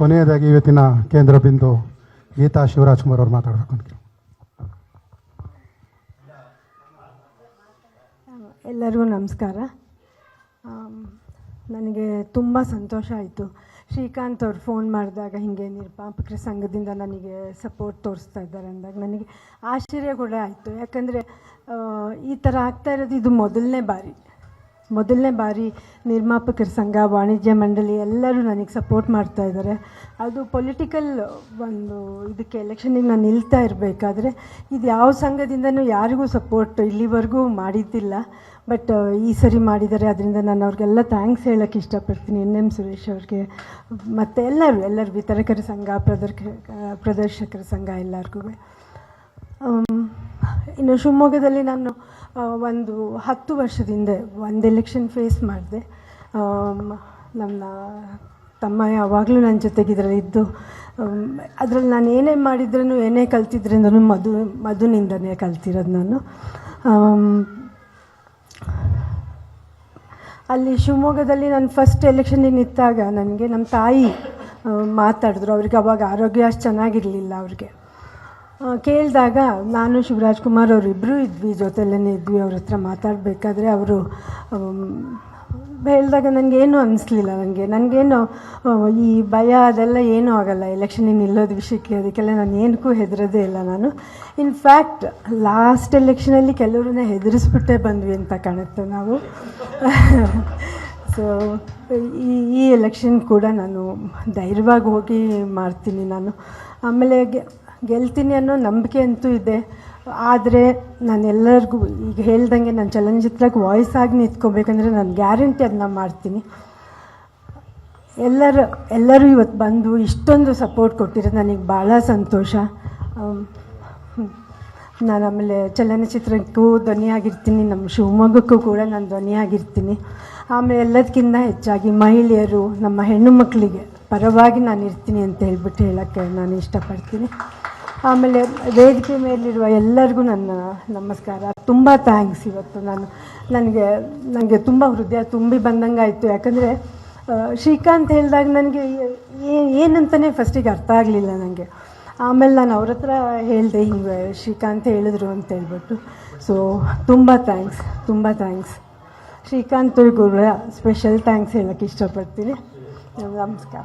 ಕೊನೆಯದಾಗಿ ಇವತ್ತಿನ ಕೇಂದ್ರ ಬಿಂದು ಗೀತಾ ಶಿವರಾಜ್ ಕುಮಾರ್ ಅವ್ರು ಮಾತಾಡಬೇಕು ಅಂತ ಎಲ್ಲರಿಗೂ ನಮಸ್ಕಾರ. ನನಗೆ ತುಂಬ ಸಂತೋಷ ಆಯಿತು. ಶ್ರೀಕಾಂತ್ ಅವ್ರು ಫೋನ್ ಮಾಡಿದಾಗ ಹೀಗೆ ನಿರ್ಪಾಪಕರ ಸಂಘದಿಂದ ನನಗೆ ಸಪೋರ್ಟ್ ತೋರಿಸ್ತಾ ಇದ್ದಾರೆ ಅಂದಾಗ ನನಗೆ ಆಶ್ಚರ್ಯ ಕೂಡ ಆಯಿತು. ಯಾಕಂದರೆ ಈ ಥರ ಆಗ್ತಾ ಇರೋದು ಇದು ಮೊದಲನೇ ಬಾರಿ. ಮೊದಲನೇ ಬಾರಿ ನಿರ್ಮಾಪಕರ ಸಂಘ, ವಾಣಿಜ್ಯ ಮಂಡಳಿ ಎಲ್ಲರೂ ನನಗೆ ಸಪೋರ್ಟ್ ಮಾಡ್ತಾ ಇದ್ದಾರೆ ಅದು ಪೊಲಿಟಿಕಲ್ ಒಂದು ಇದಕ್ಕೆ ಎಲೆಕ್ಷನಿಗೆ ನಾನು ನಿಲ್ತಾ ಇರಬೇಕಾದ್ರೆ ಇದು ಯಾವ ಸಂಘದಿಂದನೂ ಯಾರಿಗೂ ಸಪೋರ್ಟ್ ಇಲ್ಲಿವರೆಗೂ ಮಾಡಿದ್ದಿಲ್ಲ. ಬಟ್ ಈ ಸರಿ ಮಾಡಿದ್ದಾರೆ ಅದರಿಂದ ನಾನು ಅವ್ರಿಗೆಲ್ಲ ಥ್ಯಾಂಕ್ಸ್ ಹೇಳೋಕ್ಕೆ ಇಷ್ಟಪಡ್ತೀನಿ. ಎನ್ ಎಂ ಸುರೇಶ್ ಅವ್ರಿಗೆ, ಮತ್ತು ಎಲ್ಲರೂ ಎಲ್ಲರೂ ವಿತರಕರ ಸಂಘ ಪ್ರದರ್ಶ ಪ್ರದರ್ಶಕರ ಸಂಘ ಎಲ್ಲರಿಗೂ ಇನ್ನು ಶಿವಮೊಗ್ಗದಲ್ಲಿ ನಾನು ಒಂದು ಹತ್ತು ವರ್ಷದಿಂದ ಒಂದು ಎಲೆಕ್ಷನ್ ಫೇಸ್ ಮಾಡಿದೆ. ನನ್ನ ತಮ್ಮ ಯಾವಾಗಲೂ ನನ್ನ ಜೊತೆಗೆ ಇದರಲ್ಲಿ ಇದ್ದು ಅದರಲ್ಲಿ ನಾನು ಏನೇ ಮಾಡಿದ್ರೂ ಏನೇ ಕಲ್ತಿದ್ರಿಂದನೂ ಮಧು ಮಧುನಿಂದನೇ ಕಲ್ತಿರೋದು ನಾನು. ಅಲ್ಲಿ ಶಿವಮೊಗ್ಗದಲ್ಲಿ ನಾನು ಫಸ್ಟ್ ಎಲೆಕ್ಷನಿಗೆ ನಿಂತಾಗ ನನಗೆ ನಮ್ಮ ತಾಯಿ ಮಾತಾಡಿದ್ರು. ಅವ್ರಿಗೆ ಅವಾಗ ಆರೋಗ್ಯ ಅಷ್ಟು ಚೆನ್ನಾಗಿರಲಿಲ್ಲ ಅವ್ರಿಗೆ. ಕೇಳಿದಾಗ ನಾನು ಶಿವರಾಜ್ ಕುಮಾರ್ ಅವರಿಬ್ಬರು ಇದ್ವಿ ಜೊತೆಲೇ ಇದ್ವಿ ಅವ್ರ ಹತ್ರ ಮಾತಾಡಬೇಕಾದ್ರೆ ಅವರು ಹೇಳಿದಾಗ ನನಗೇನು ಅನ್ನಿಸ್ಲಿಲ್ಲ ನನಗೆ ನನಗೇನು ಈ ಭಯ ಅದೆಲ್ಲ ಏನೂ ಆಗಲ್ಲ. ಎಲೆಕ್ಷನಿಗೆ ನಿಲ್ಲೋದು ವಿಷಯಕ್ಕೆ ಅದಕ್ಕೆಲ್ಲ ನಾನು ಏನಕ್ಕೂ ಹೆದರೋದೇ ಇಲ್ಲ ನಾನು. ಇನ್ಫ್ಯಾಕ್ಟ್ ಲಾಸ್ಟ್ ಎಲೆಕ್ಷನಲ್ಲಿ ಕೆಲವ್ರನ್ನ ಹೆದರಿಸ್ಬಿಟ್ಟೆ ಬಂದ್ವಿ ಅಂತ ಕಾಣುತ್ತೆ ನಾವು. ಸೊ ಈ ಈ ಎಲೆಕ್ಷನ್ ಕೂಡ ನಾನು ಧೈರ್ಯವಾಗಿ ಹೋಗಿ ಮಾಡ್ತೀನಿ ನಾನು. ಆಮೇಲೆ ಗೆಲ್ತೀನಿ ಅನ್ನೋ ನಂಬಿಕೆ ಅಂತೂ ಇದೆ. ಆದರೆ ನಾನು ಎಲ್ಲರಿಗೂ ಈಗ ಹೇಳ್ದಂಗೆ ನಾನು ಚಲನಚಿತ್ರಕ್ಕೆ ವಾಯ್ಸ್ ಆಗಿ ನಿಂತ್ಕೋಬೇಕಂದ್ರೆ ನಾನು ಗ್ಯಾರಂಟಿ ಅದನ್ನ ಮಾಡ್ತೀನಿ. ಎಲ್ಲರೂ ಎಲ್ಲರೂ ಇವತ್ತು ಬಂದು ಇಷ್ಟೊಂದು ಸಪೋರ್ಟ್ ಕೊಟ್ಟಿರೋದು ನನಗೆ ಭಾಳ ಸಂತೋಷ. ನಾನು ಆಮೇಲೆ ಚಲನಚಿತ್ರಕ್ಕೂ ಧ್ವನಿಯಾಗಿರ್ತೀನಿ ನಮ್ಮ ಶಿವಮೊಗ್ಗಕ್ಕೂ ಕೂಡ ನಾನು ಧ್ವನಿಯಾಗಿರ್ತೀನಿ ಆಮೇಲೆ ಎಲ್ಲದಕ್ಕಿಂತ ಹೆಚ್ಚಾಗಿ ಮಹಿಳೆಯರು, ನಮ್ಮ ಹೆಣ್ಣು ಮಕ್ಕಳಿಗೆ ಪರವಾಗಿ ನಾನು ಇರ್ತೀನಿ ಅಂತ ಹೇಳ್ಬಿಟ್ಟು ಹೇಳೋಕ್ಕೆ ನಾನು ಇಷ್ಟಪಡ್ತೀನಿ. ಆಮೇಲೆ ವೇದಿಕೆ ಮೇಲಿರುವ ಎಲ್ಲರಿಗೂ ನನ್ನ ನಮಸ್ಕಾರ. ತುಂಬ ಥ್ಯಾಂಕ್ಸ್ ಇವತ್ತು. ನಾನು ನನಗೆ ನನಗೆ ತುಂಬ ಹೃದಯ ತುಂಬಿ ಬಂದಂಗೆ ಆಯಿತು ಯಾಕಂದರೆ ಶ್ರೀಕಾಂತ್ ಹೇಳಿದಾಗ ನನಗೆ ಏನಂತಲೇ ಫಸ್ಟಿಗೆ ಅರ್ಥ ಆಗಲಿಲ್ಲ ನನಗೆ ಆಮೇಲೆ ನಾನು ಅವ್ರ ಹತ್ರ ಹೇಳಿದೆ, ಹಿಂಗೆ ಶ್ರೀಕಾಂತ್ ಹೇಳಿದ್ರು ಅಂತ ಹೇಳ್ಬಿಟ್ಟು. ಸೊ ತುಂಬ ಥ್ಯಾಂಕ್ಸ್ ತುಂಬ ಥ್ಯಾಂಕ್ಸ್ ಶ್ರೀಕಾಂತ್ ಕೂಡ ಸ್ಪೆಷಲ್ ಥ್ಯಾಂಕ್ಸ್ ಹೇಳೋಕ್ಕೆ ಇಷ್ಟಪಡ್ತೀನಿ. ನಮಸ್ಕಾರ.